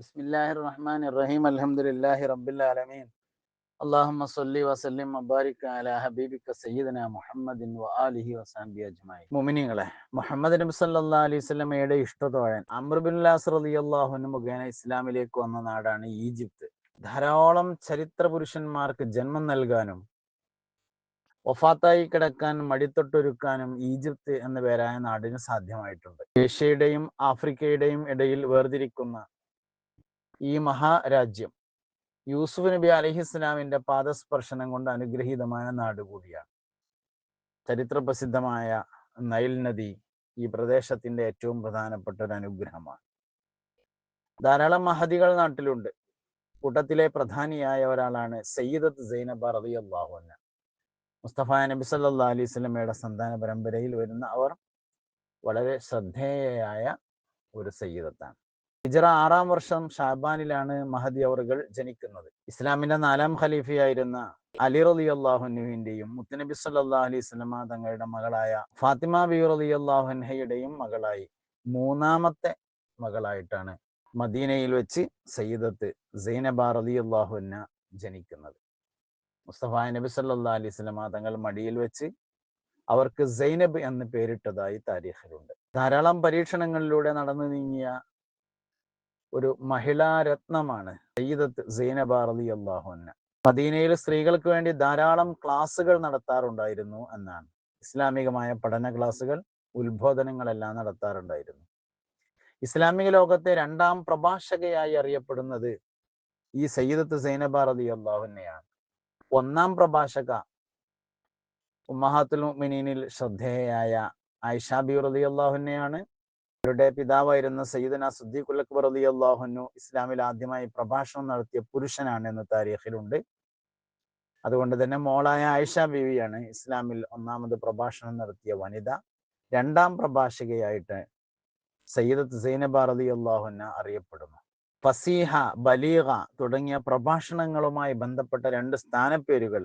ബിസ്മില്ലാഹിർ റഹ്മാൻ റഹീം അലഹമുല്ലാഹി റബ്ബിൽ ആലമീൻ. അള്ളാഹുമ്മ സല്ലി വസല്ലിം അബാരിക് അല ഹബീബിക സയ്യിദന മുഹമ്മദിൻ വ ആലിഹി വസാബി അജ്മായി മുമിനിങ്ങളെ മുഹമ്മദ് നബി സല്ലാ അലൈഹി സ്വലമയുടെ ഇഷ്ടത്തോഴൻ അമ്രബിൻലാസ് റളിയല്ലാഹു അൻഹു മുഖേന ഇസ്ലാമിലേക്ക് വന്ന നാടാണ് ഈജിപ്ത്. ധാരാളം ചരിത്ര പുരുഷന്മാർക്ക് ജന്മം നൽകാനും വഫാത്തായി കിടക്കാൻ മടിത്തൊട്ടൊരുക്കാനും ഈജിപ്ത് എന്ന പേരായ നാടിന് സാധ്യമായിട്ടുണ്ട്. ഏഷ്യയുടെയും ആഫ്രിക്കയുടെയും ഇടയിൽ വേർതിരിക്കുന്ന ഈ മഹാരാജ്യം യൂസുഫ് നബി അലഹിസ്ലാമിന്റെ പാദസ്പർശനം കൊണ്ട് അനുഗ്രഹീതമായ നാട് കൂടിയാണ്. ചരിത്ര പ്രസിദ്ധമായ നൈൽ നദി ഈ പ്രദേശത്തിന്റെ ഏറ്റവും പ്രധാനപ്പെട്ട ഒരു അനുഗ്രഹമാണ്. ധാരാളം മഹദികൾ നാട്ടിലുണ്ട്. കൂട്ടത്തിലെ പ്രധാനിയായ ഒരാളാണ് സയ്യിദത്ത് സൈനബ റബി അള്ളാഹുന മുസ്തഫ നബി സല്ലാ അലൈഹി സ്വലമയുടെ സന്താന പരമ്പരയിൽ വരുന്ന അവർ വളരെ ശ്രദ്ധേയയായ ഒരു സയ്യിദത്താണ്. ഹിജറ ആറാം വർഷം ഷാബാനിലാണ് മഹദി അവറുകൾ ജനിക്കുന്നത്. ഇസ്ലാമിന്റെ നാലാം ഖലീഫയായിരുന്ന അലി റലി അള്ളാഹുനുവിന്റെയും മുത്തനബി സല്ലാ അലൈഹി സ്വലമ തങ്ങളുടെ മകളായ ഫാത്തിമ ബി റലി അള്ളാഹുൻഹയുടെയും മകളായി. മൂന്നാമത്തെ മകളായിട്ടാണ് മദീനയിൽ വെച്ച് സയ്യിദത്ത് സൈനബ റലി അള്ളാഹുന്ന ജനിക്കുന്നത്. മുസ്തഫ നബി സല്ലാ അലൈഹി സ്വലമ തങ്ങൾ മടിയിൽ വെച്ച് അവർക്ക് സൈനബ് എന്ന് പേരിട്ടതായി താരീഖിലുണ്ട്. ധാരാളം പരീക്ഷണങ്ങളിലൂടെ നടന്നു നീങ്ങിയ ഒരു മഹിളാരത്നമാണ് സയ്യിദത്ത് സൈനബ റലി അള്ളാഹുന്ന മദീനയിൽ സ്ത്രീകൾക്ക് വേണ്ടി ധാരാളം ക്ലാസ്സുകൾ നടത്താറുണ്ടായിരുന്നു എന്നാണ്. ഇസ്ലാമികമായ പഠന ക്ലാസ്സുകൾ ഉത്ബോധനങ്ങളെല്ലാം നടത്താറുണ്ടായിരുന്നു. ഇസ്ലാമിക ലോകത്തെ രണ്ടാം പ്രഭാഷകയായി അറിയപ്പെടുന്നത് ഈ സയ്യിദത്ത് സൈനബ റളിയല്ലാഹു അള്ളാഹുന്നയാണ് ഒന്നാം പ്രഭാഷക ഉമ്മഹാത്തുൽ മുഅ്മിനീനിൽ ശ്രദ്ധേയയായ ആയിഷ ബി റലി അള്ളാഹുന്നയാണ് അവരുടെ പിതാവായിരുന്ന സയ്യിദന സുദ്ദീഖുൽ അക്ബർ അലി അള്ളാഹുനു ഇസ്ലാമിൽ ആദ്യമായി പ്രഭാഷണം നടത്തിയ പുരുഷനാണ് എന്ന് താരീഖിലുണ്ട്. അതുകൊണ്ട് തന്നെ മോളായ ആയിഷ ബിവിയാണ് ഇസ്ലാമിൽ ഒന്നാമത് പ്രഭാഷണം നടത്തിയ വനിത. രണ്ടാം പ്രഭാഷകയായിട്ട് സയ്യിദത്ത് സൈനബ അലി അള്ളാഹുന അറിയപ്പെടുന്നു. ഫസീഹ ബലീഹ തുടങ്ങിയ പ്രഭാഷണങ്ങളുമായി ബന്ധപ്പെട്ട രണ്ട് സ്ഥാനപ്പേരുകൾ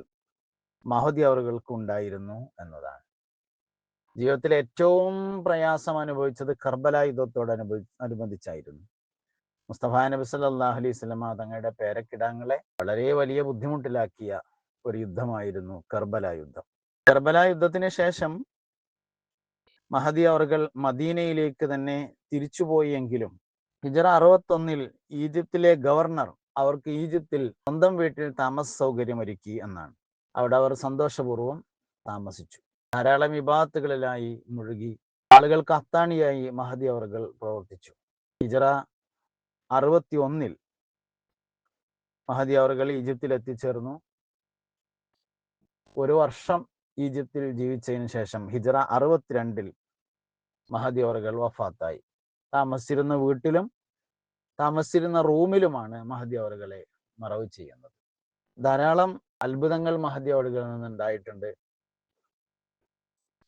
മഹദി അവറുകൾക്ക് ഉണ്ടായിരുന്നു എന്നതാണ്. ജീവിതത്തിൽ ഏറ്റവും പ്രയാസം അനുഭവിച്ചത് കർബല യുദ്ധത്തോട് അനുഭവി അനുബന്ധിച്ചായിരുന്നു. മുസ്തഫ നബി സല്ലാഹു അലൈഹി സ്വലമ തങ്ങളുടെ പേരക്കിടാങ്ങളെ വളരെ വലിയ ബുദ്ധിമുട്ടിലാക്കിയ ഒരു യുദ്ധമായിരുന്നു കർബല യുദ്ധം. കർബല യുദ്ധത്തിന് ശേഷം മഹദി അവർകൾ മദീനയിലേക്ക് തന്നെ തിരിച്ചുപോയെങ്കിലും ഹിജറ അറുപത്തൊന്നിൽ ഈജിപ്തിലെ ഗവർണർ അവർക്ക് ഈജിപ്തിൽ സ്വന്തം വീട്ടിൽ താമസ സൗകര്യം ഒരുക്കി എന്നാണ്. അവിടെ അവർ സന്തോഷപൂർവം താമസിച്ചു. ധാരാളം വിഭാഗത്തുകളിലായി മുഴുകി ആളുകൾക്ക് അത്താണിയായി മഹദി അവർകൾ പ്രവർത്തിച്ചു. ഹിജറ അറുപത്തി ഒന്നിൽ മഹദി അവർകൾ ഈജിപ്തിൽ എത്തിച്ചേർന്നു ഒരു വർഷം ഈജിപ്തിൽ ജീവിച്ചതിന് ശേഷം ഹിജറ അറുപത്തിരണ്ടിൽ മഹദി അവർകൾ വഫാത്തായി. താമസിച്ചിരുന്ന വീട്ടിലും താമസിച്ചിരുന്ന റൂമിലുമാണ് മഹദി അവർകളെ മറവ് ചെയ്യുന്നത്. ധാരാളം അത്ഭുതങ്ങൾ മഹദി അവർകളിൽ നിന്നുണ്ടായിട്ടുണ്ട്.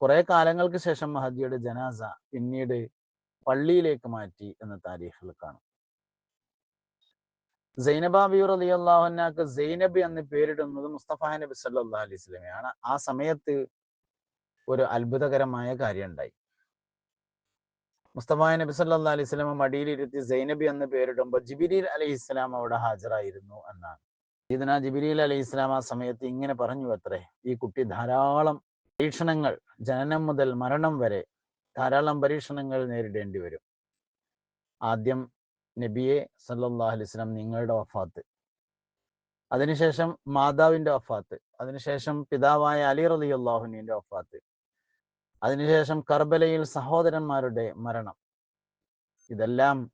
കുറെ കാലങ്ങൾക്ക് ശേഷം മഹദിയുടെ ജനാസ പിന്നീട് പള്ളിയിലേക്ക് മാറ്റി എന്ന താരീഖിൽ കാണും. സൈനബാബി അലി അള്ളാഹുനാക്ക് സൈനബ് എന്ന് പേരിടുന്നത് മുസ്തഫ നബി സല്ലാ അലൈഹി സ്വലമയാണ് ആ സമയത്ത് ഒരു അത്ഭുതകരമായ കാര്യം ഉണ്ടായി. മുസ്തഫ നബി സല്ലാ അലൈഹി സ്വലമ മടിയിലിരുത്തി സൈനബി എന്ന് പേരിടുമ്പോൾ ജിബിരിൽ അലൈഹി ഇസ്ലാം അവിടെ ഹാജരായിരുന്നു എന്നാണ്. ഇതിനാ ജിബിരിൽ അലൈഹി ഇസ്ലാം ആ സമയത്ത് ഇങ്ങനെ പറഞ്ഞു അത്രേ. ഈ കുട്ടി ധാരാളം പരീക്ഷണങ്ങൾ ജനനം മുതൽ മരണം വരെ ധാരാളം പരീക്ഷണങ്ങൾ നേരിടേണ്ടി വരും. ആദ്യം നബിയെ സല്ലാ അലിസ്ലാം നിങ്ങളുടെ വഫാത്ത്. അതിനുശേഷം മാതാവിന്റെ വഫാത്ത്. അതിനുശേഷം പിതാവായ അലി റലി അള്ളാഹുനിന്റെ വഫാത്ത്. അതിനുശേഷം കർബലയിൽ സഹോദരന്മാരുടെ മരണം. ഇതെല്ലാം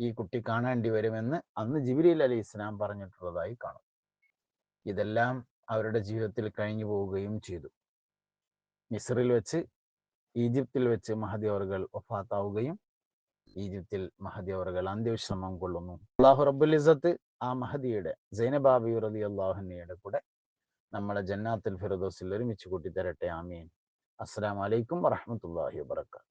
ഈ കുട്ടി കാണേണ്ടി വരുമെന്ന് അന്ന് ജിബിരിൽ അലി ഇസ്ലാം പറഞ്ഞിട്ടുള്ളതായി കാണും. ഇതെല്ലാം അവരുടെ ജീവിതത്തിൽ കഴിഞ്ഞു പോവുകയും ചെയ്തു. മിസ്റിൽ വെച്ച് ഈജിപ്തിൽ വെച്ച് മഹദി അവർകൾ ഒഫാത്താവുകയും ഈജിപ്തിൽ മഹദി അവർകൾ അന്ത്യവിശ്രമം കൊള്ളുന്നു. അള്ളാഹു റബ്ബുൽ ഇസത്ത് ആ മഹദിയുടെ ജൈനബാബി റതി അള്ളാഹുനയുടെ കൂടെ നമ്മളെ ജന്നാത്തുൽ ഫിറദോസിൽ ഒരുമിച്ച് കൂട്ടി തരട്ടെ ആമീൻ. അസ്സാം വലൈക്കും വറഹമത്തല്ലാഹി വാബർക്കാത്തു